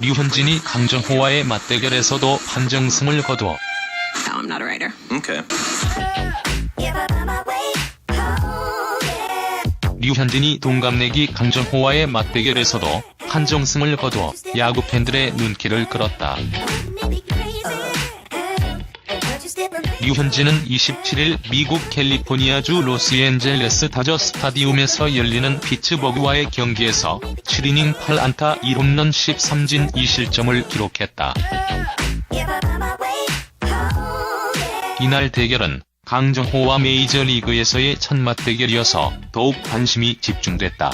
류현진이 강정호와의 맞대결에서도 판정승을 거두어 No, I'm not a writer. Okay. 류현진이 동갑내기 강정호와의 맞대결에서도 판정승을 거두어 야구 팬들의 눈길을 끌었다. 류현진은 27일 미국 캘리포니아주 로스앤젤레스 다저 스타디움에서 열리는 피츠버그와의 경기에서 7이닝 8안타 1홈런 13진 2실점을 기록했다. 이날 대결은 강정호와 메이저리그에서의 첫 맞대결이어서 더욱 관심이 집중됐다.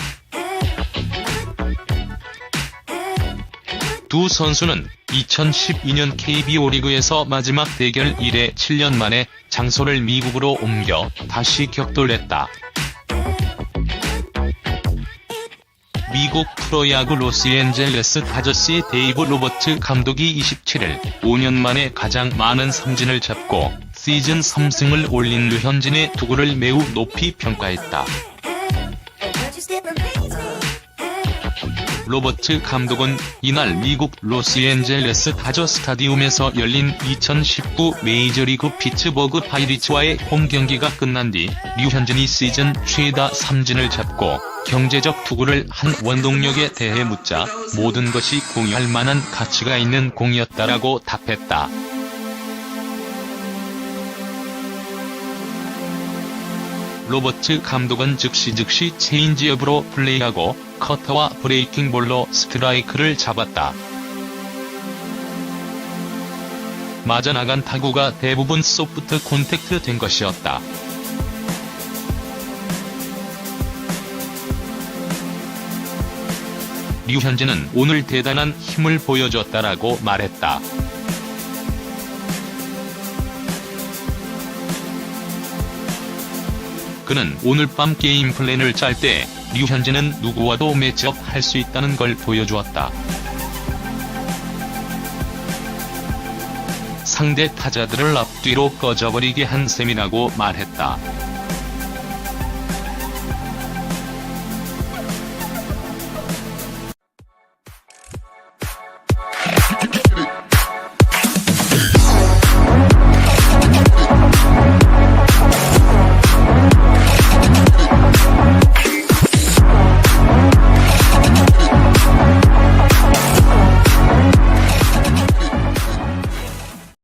두 선수는 2012년 KBO 리그에서 마지막 대결 이래 7년 만에 장소를 미국으로 옮겨 다시 격돌했다. 미국 프로야구 로스앤젤레스 다저스의 데이브 로버츠 감독이 27일 5년 만에 가장 많은 삼진을 잡고 시즌 3승을 올린 류현진의 투구를 매우 높이 평가했다. 로버츠 감독은 이날 미국 로스앤젤레스 다저 스타디움에서 열린 2019 메이저리그 피츠버그 파이리츠와의 홈 경기가 끝난 뒤 류현진이 시즌 최다 삼진을 잡고 경제적 투구를 한 원동력에 대해 묻자 모든 것이 공유할 만한 가치가 있는 공이었다라고 답했다. 로버츠 감독은 즉시 즉시 체인지업으로 플레이하고 커터와 브레이킹 볼로 스트라이크를 잡았다. 맞아 나간 타구가 대부분 소프트 콘택트 된 것이었다. 류현진은 오늘 대단한 힘을 보여줬다라고 말했다. 그는 오늘 밤 게임 플랜을 짤 때 류현진은 누구와도 매치업 할 수 있다는 걸 보여주었다. 상대 타자들을 앞뒤로 꺼져버리게 한 셈이라고 말했다.